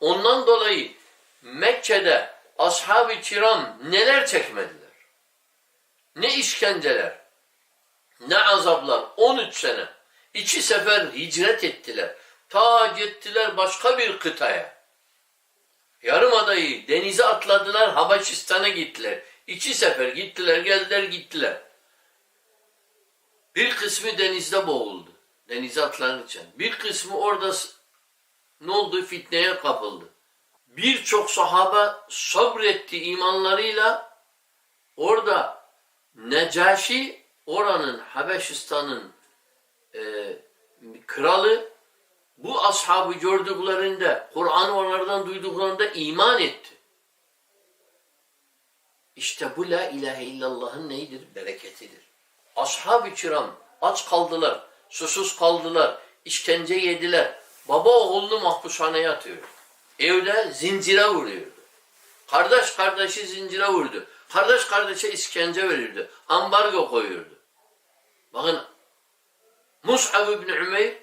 Ondan dolayı Mekke'de ashab-ı kiram neler çekmediler? Ne işkenceler, ne azaplar. 13 sene. iki sefer hicret ettiler. Ta gittiler başka bir kıtaya. Yarımada'yı denize atladılar, Habeşistan'a gittiler. İki sefer gittiler, geldiler, gittiler. Bir kısmı denizde boğuldu. Denize atlanırken. Bir kısmı orada ne oldu? Fitneye kapıldı. Birçok sahaba sabretti imanlarıyla. Orada Necaşi oranın Habeşistan'ın e, kralı bu ashabı gördüklerinde, Kur'an'ı onlardan duyduklarında iman etti. İşte bu la ilahe illallah'ın neydir? Bereketidir. Ashab-ı kiram aç kaldılar, susuz kaldılar, işkence yediler. Baba oğlunu mahpushaneye atıyor. Evde zincire vuruyordu. Kardeş kardeşi zincire vurdu. Kardeş kardeşe işkence verirdi. Ambargo koyuyordu. Bakın Mus'ab ibn Ümeyr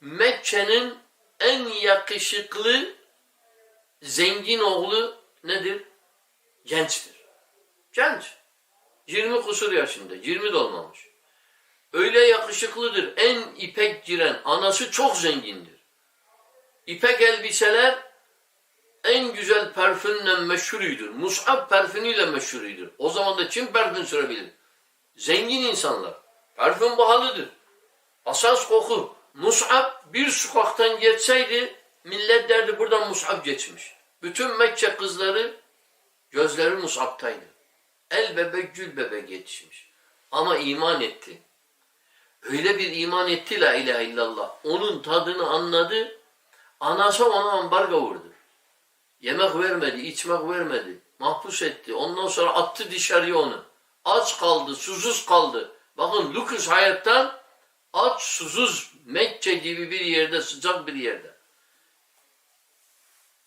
Mekke'nin en yakışıklı zengin oğlu nedir? Gençtir. Genç. 20 kusur yaşında. 20 dolmamış. Öyle yakışıklıdır. En ipek giren. Anası çok zengindir. İpek elbiseler en güzel parfümle meşhuruydur. Mus'ab parfümüyle meşhuruydur. O zaman da kim parfüm sürebilir? Zengin insanlar. Parfüm pahalıdır. Asas koku. Mus'ab bir sokaktan geçseydi millet derdi buradan Mus'ab geçmiş. Bütün Mekke kızları gözleri Mus'ab'taydı. El bebek gül bebek yetişmiş. Ama iman etti. Öyle bir iman etti la ilahe illallah. Onun tadını anladı. Anası ona ambargo vurdu. Yemek vermedi, içmek vermedi. Mahpus etti. Ondan sonra attı dışarıya onu. Aç kaldı, susuz kaldı. Bakın Lukas hayattan aç, susuz Mekke gibi bir yerde, sıcak bir yerde.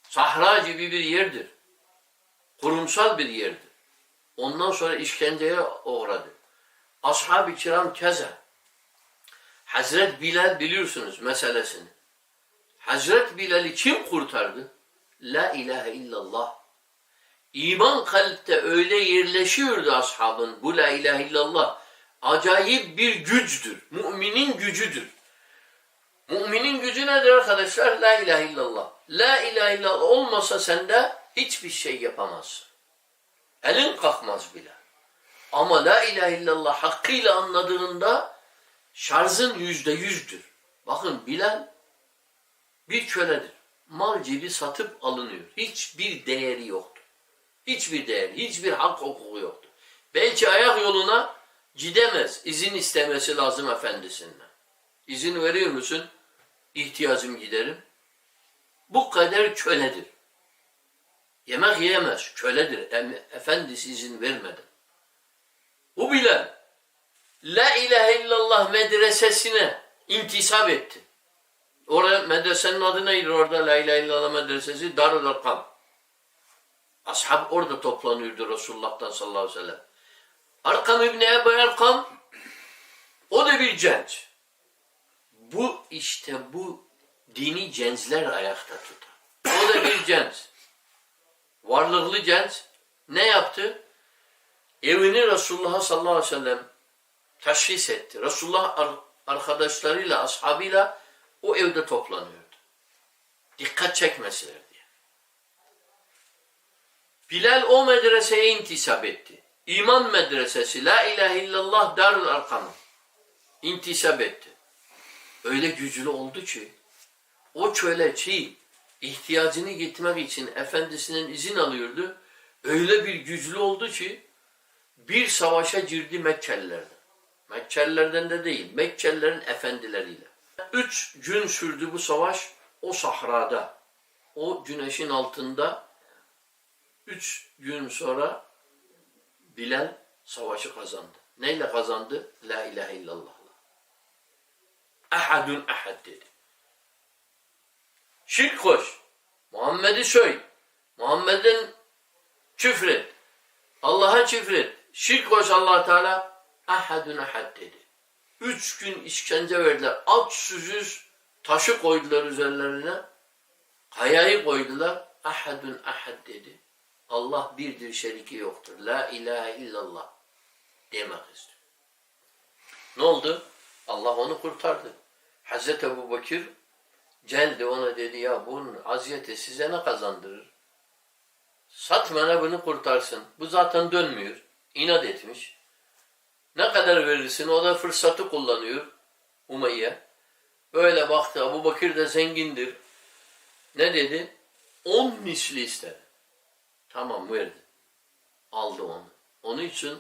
Sahra gibi bir yerdir. Kurumsal bir yerdir. Ondan sonra işkenceye uğradı. Ashab-ı kiram keza. Hazret Bilal biliyorsunuz meselesini. Hazret Bilal'i kim kurtardı? La ilahe illallah. İman kalpte öyle yerleşiyordu ashabın bu la ilahe illallah. Acayip bir güçtür. Müminin gücüdür. Müminin gücü nedir arkadaşlar? La ilahe illallah. La ilahe illallah olmasa sende hiçbir şey yapamazsın. Elin kalkmaz bile. Ama la ilahe illallah hakkıyla anladığında şarjın yüzde yüzdür. Bakın Bilal bir köledir. Mal gibi satıp alınıyor. Hiçbir değeri yoktur. Hiçbir değeri, hiçbir hak hukuku yoktur. Belki ayak yoluna gidemez. İzin istemesi lazım efendisinden. İzin veriyor musun? İhtiyacım giderim. Bu kadar köledir. Yemek yiyemez. Köledir. Efendisi izin vermedi. Bu bile La ilahe illallah medresesine intisap etti. Orada medresenin adı neydi orada? La ilahe illallah medresesi Darül Arkam. Ashab orada toplanıyordu Resulullah'tan sallallahu aleyhi ve sellem. Arkam İbni Ebu Arkam o da bir genç. Bu işte bu dini gençler ayakta tutar. O da bir genç. Varlıklı genç ne yaptı? Evini Resulullah sallallahu aleyhi ve sellem teşhis etti. Resulullah ar- arkadaşlarıyla, ashabıyla o evde toplanıyordu. Dikkat çekmesinler diye. Bilal o medreseye intisap etti. İman medresesi, La ilahe illallah Darül Arkam'a intisap etti. Öyle güçlü oldu ki o çöleci ihtiyacını gitmek için efendisinin izin alıyordu. Öyle bir güçlü oldu ki bir savaşa girdi Mekkelilerden. Mekkelilerden de değil, Mekkelilerin efendileriyle. Üç gün sürdü bu savaş o sahrada. O güneşin altında üç gün sonra Bilal savaşı kazandı. Neyle kazandı? La ilahe illallah'la. Ahadun ahad dedi. Şirk koş. Muhammed'i söy. Muhammed'in küfret. Allah'a küfret. Şirk koş allah Teala. Ahadun ahad dedi. Üç gün işkence verdiler. At süzüz taşı koydular üzerlerine. Kayayı koydular. Ahadun ahad dedi. Allah birdir, şeriki yoktur. La ilahe illallah demek istiyor. Ne oldu? Allah onu kurtardı. Hazreti Ebu Bakır geldi ona dedi ya bunun aziyeti size ne kazandırır? Sat bana bunu kurtarsın. Bu zaten dönmüyor. İnat etmiş. Ne kadar verirsin? O da fırsatı kullanıyor. Umayye. Böyle baktı. Ebu Bakır da zengindir. Ne dedi? On misli istedi. Tamam verdi. Aldı onu. Onun için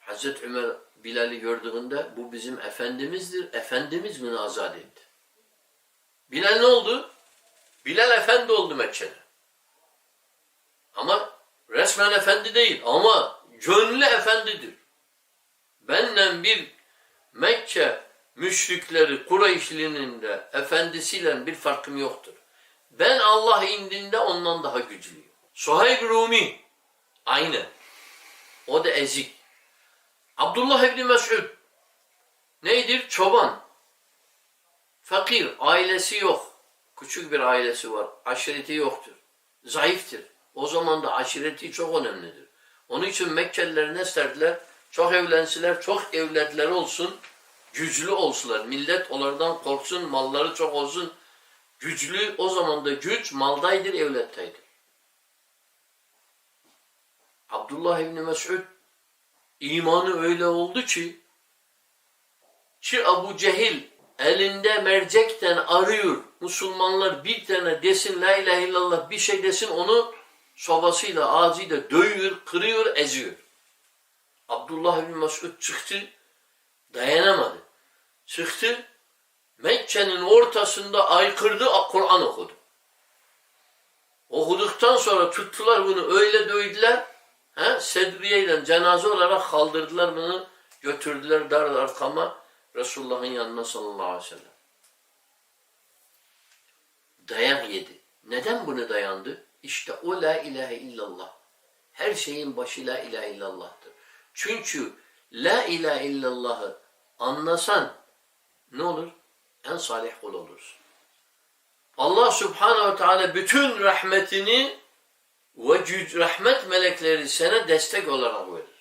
Hazreti Ömer Bilal'i gördüğünde bu bizim efendimizdir. Efendimiz bunu azat etti. Bilal ne oldu? Bilal efendi oldu Mekke'de. Ama resmen efendi değil ama gönlü efendidir. Benden bir Mekke müşrikleri Kureyşli'nin de efendisiyle bir farkım yoktur. Ben Allah indinde ondan daha güçlüyüm. Suheyb Rumi aynı. O da ezik. Abdullah İbni Mesud neydir? Çoban. Fakir. Ailesi yok. Küçük bir ailesi var. Aşireti yoktur. Zayıftır. O zaman da aşireti çok önemlidir. Onun için Mekkeliler ne isterdiler? Çok evlensiler, çok evletleri olsun, güçlü olsunlar. Millet onlardan korksun, malları çok olsun. Güçlü, o zaman da güç maldaydır, evletteydir. Abdullah İbni Mesud imanı öyle oldu ki ki Abu Cehil elinde mercekten arıyor Müslümanlar bir tane desin la ilahe illallah bir şey desin onu sobasıyla ağzıyla dövüyor, kırıyor, eziyor. Abdullah bin Mesud çıktı dayanamadı. Çıktı Mekke'nin ortasında aykırdı Kur'an okudu. Okuduktan sonra tuttular bunu öyle dövdüler. He, sedriye ile cenaze olarak kaldırdılar bunu götürdüler dar arkama Resulullah'ın yanına sallallahu aleyhi ve sellem. Dayak yedi. Neden bunu dayandı? İşte o la ilahe illallah. Her şeyin başı la ilahe illallah'tır. Çünkü la ilahe illallah'ı anlasan ne olur? En salih kul olursun. Allah subhanehu ve teala bütün rahmetini ve rahmet melekleri sana destek olarak verir.